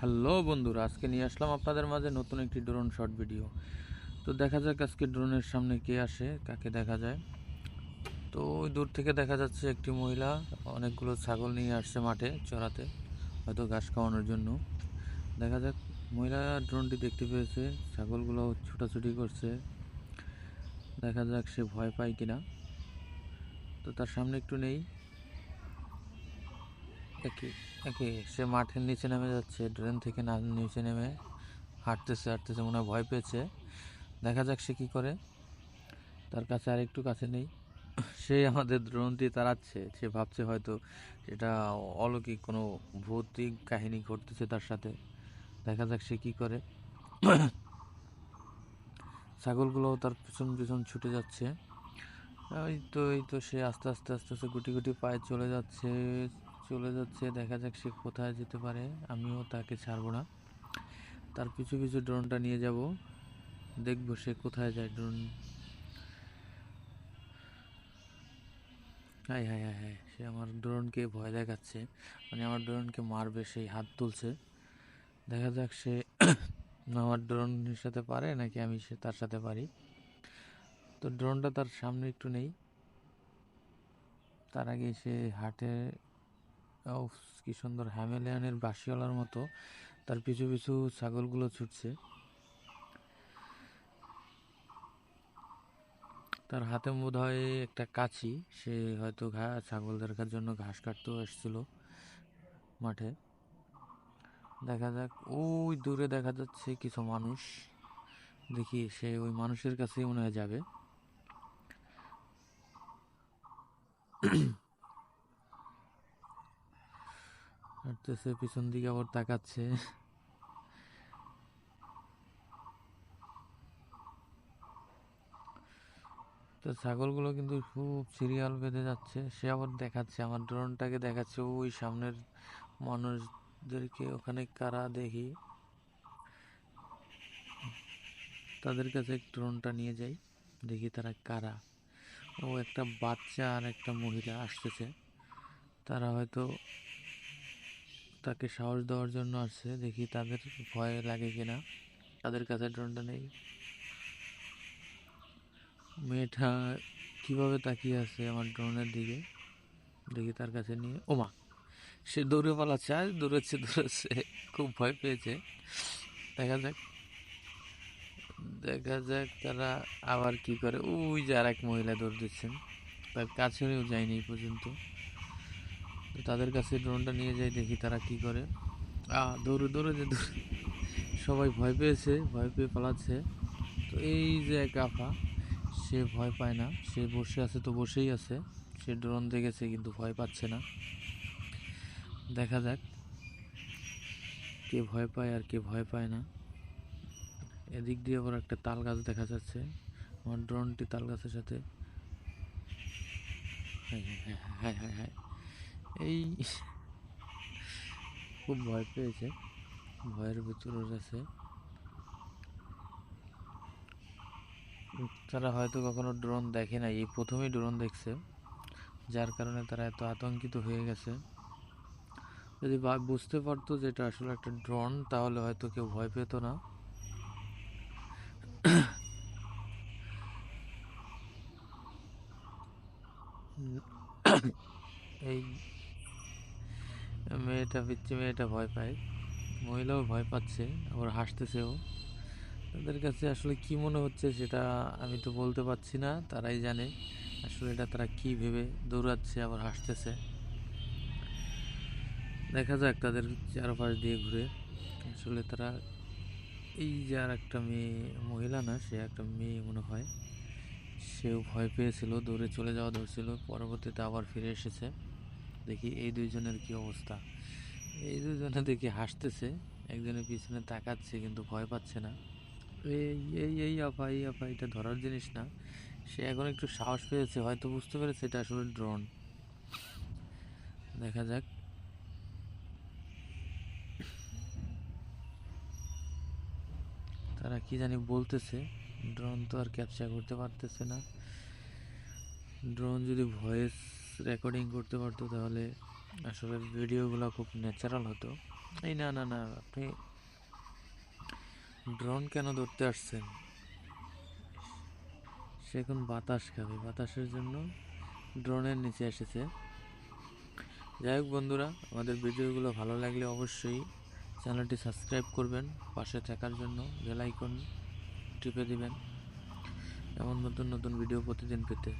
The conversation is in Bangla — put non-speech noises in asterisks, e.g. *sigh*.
হ্যালো বন্ধুরা, আজকে নিয়ে আসলাম আপনাদের মাঝে নতুন একটি ড্রোন শর্ট ভিডিও তো দেখা যাক আজকে ড্রোনের সামনে কে আসে, কাকে দেখা যায়। তো ওই দূর থেকে দেখা যাচ্ছে একটি মহিলা, অনেকগুলো ছাগল নিয়ে আসছে মাঠে চড়াতে, হয়তো ঘাস খাওয়ানোর জন্য। দেখা যাক, মহিলা ড্রোনটি দেখতে পেয়েছে, ছাগলগুলো ছোটাছুটি করছে। দেখা যাক সে ভয় পায় কিনা। তো তার সামনে একটু নেই। একে একে সে মাঠের নিচে নেমে যাচ্ছে, ড্রেন থেকে না, নিচে নেমে হাঁটতেছে হাঁটতেছে, মনে ভয় পেয়েছে। দেখা যাক সে কী করে। তার কাছে আর একটু কাছে নেই। সে আমাদের ড্রোনটি তাড়াচ্ছে, সে ভাবছে হয়তো এটা অলৌকিক কোনো ভৌতিক কাহিনী ঘটতেছে তার সাথে। দেখা যাক সে কী করে। ছাগলগুলোও তার পিছন পিছন ছুটে যাচ্ছে। এই তো এই তো, সে আস্তে আস্তে আস্তে আস্তে, গুটি গুটি পায়ে চলে যাচ্ছে। চলে যাচ্ছে, দেখা যাক সে কোথায় যেতে পারে। আমিও তাকে ছাড়বো না। তার পিছু পিছু ড্রোনটা নিয়ে যাব। দেখব সে কোথায় যায় drone. Hi hi hi hi, সে আমার ড্রোনকে ভয় দেখাচ্ছে। মানে আমার ড্রোনকে মারবে সেই হাত তুলছে। দেখা যাক সে *clears throat* আমার ড্রোনের সাথে পারে নাকি আমি সে তার সাথে পারি। তো ড্রোনটা তার সামনে একটু নেই। তার আগে সে হাটে ও কি সুন্দর হ্যামেলিয়ানের বাসিওয়ালার মতো। তার পিছু পিছু ছাগলগুলো ছুটছে। তার হাতে বোধ হয় একটা কাছি। সে হয়তো ঘা ছাগল দেখার জন্য ঘাস কাটতেও এসেছিল মাঠে। দেখা যাক, ওই দূরে দেখা যাচ্ছে কিছু মানুষ। দেখি সে ওই মানুষের কাছেই মনে হয় যাবে। হাঁটতেছে পিছন দিকে আবার তাকাচ্ছে। তো ছাগলগুলো কিন্তু খুব সিরিয়াল বেঁধে যাচ্ছে। সে আবার দেখাচ্ছে, আমার ড্রোনটাকে দেখাচ্ছে, ওই সামনের মানুষদেরকে ওখানে কারা দেখি। তাদের কাছে ড্রোনটা নিয়ে যাই, দেখি তারা কারা। ও একটা বাচ্চা আর একটা মহিলা আসতেছে। তারা হয়তো তাকে সাহস দেওয়ার জন্য আসছে, দেখি তাদের ভয় লাগে কিনা। তাদের কাছে ড্রোনটা নেই। মেয়েটা কীভাবে তাকিয়ে আছে আমার ড্রোনের দিকে? দেখি তার কাছে নিয়ে, ওমা, সে দৌড়ে পালাচ্ছে আর দৌড়াচ্ছে দৌড়াচ্ছে। খুব ভয় পেয়েছে। দেখা যাক দেখা যাক তারা আবার কি করে। ওই যে আর এক মহিলা দৌড় দিচ্ছেন। তার কাছেও যায়নি এই পর্যন্ত। তো তাদের কাছে ড্রোনটা নিয়ে যাই, দেখি তারা কি করে। দৌড়ে দৌড়ে যে সবাই ভয় পেয়েছে, ভয় পেয়ে পালাচ্ছে। তো এই যে এক আফা, সে ভয় পায় না। সে বসে আছে তো বসেই আছে। সে ড্রোন দেখেছে কিন্তু ভয় পাচ্ছে না। দেখা যাক কে ভয় পায় আর কে ভয় পায় না। এদিক দিয়ে আবার একটা তাল গাছ দেখা যাচ্ছে। আমার ড্রোনটি তাল গাছের সাথে হ্যাঁ হ্যাঁ হ্যাঁ হ্যাঁ হ্যাঁ হ্যাঁ এই খুব ভয় পেয়েছে। ভয়ের ভিতর আছে। তারা হয়তো কখনো ড্রোন দেখে নাই। এই প্রথমেই ড্রোন দেখছে। যার কারণে তারা এত আতঙ্কিত হয়ে গেছে। যদি বুঝতে পারতো যে এটা আসলে একটা ড্রোন তাহলে হয়তো কেউ ভয় পেত না। এই মেয়েটা পিচ্ছি মেয়েটা ভয় পায়। মহিলাও ভয় পাচ্ছে, আবার হাসতেছেও। তাদের কাছে আসলে কি মনে হচ্ছে সেটা আমি তো বলতে পারছি না, তারাই জানে আসলে এটা তারা কি ভেবে দৌড়াচ্ছে, আবার হাসতেছে। দেখা যাক তাদের চারপাশ দিয়ে ঘুরে। আসলে তারা এই যে আর একটা মেয়ে মহিলা না, সে একটা মেয়ে মনে হয়। সেও ভয় পেয়েছিল, দৌড়ে চলে যাওয়া ধরছিল, পরবর্তীতে আবার ফিরে এসেছে। দেখি এই দুইজনের কি অবস্থা। এই দুজনে দেখি হাসতেছে, একজনের পিছনে তাকাচ্ছে কিন্তু ভয় পাচ্ছে না। এই এই এই আপা এই আপা এটা ধরার জিনিস না। সে এখন একটু সাহস পেয়েছে, হয়তো বুঝতে পেরেছে এটা আসলে ড্রোন। দেখা যাক। তারা কি জানি বলতেছে, ড্রোন তো আর ক্যাপচার করতে পারতেছে না। ড্রোন যদি ভয়েস রেকর্ডিং করতে পারতো তাহলে আসলে ভিডিওগুলো খুব ন্যাচারাল হতো। এই না না না, আপনি ড্রোন কেন ধরতে আসছেন? সে এখন বাতাস খাবে, বাতাসের জন্য ড্রোনের নিচে এসেছে। যাই হোক বন্ধুরা, আমাদের ভিডিওগুলো ভালো লাগলে অবশ্যই চ্যানেলটি সাবস্ক্রাইব করবেন, পাশে থাকার জন্য বেল আইকন টিপে দিবেন। এমন নতুন নতুন ভিডিও প্রতিদিন পেতে।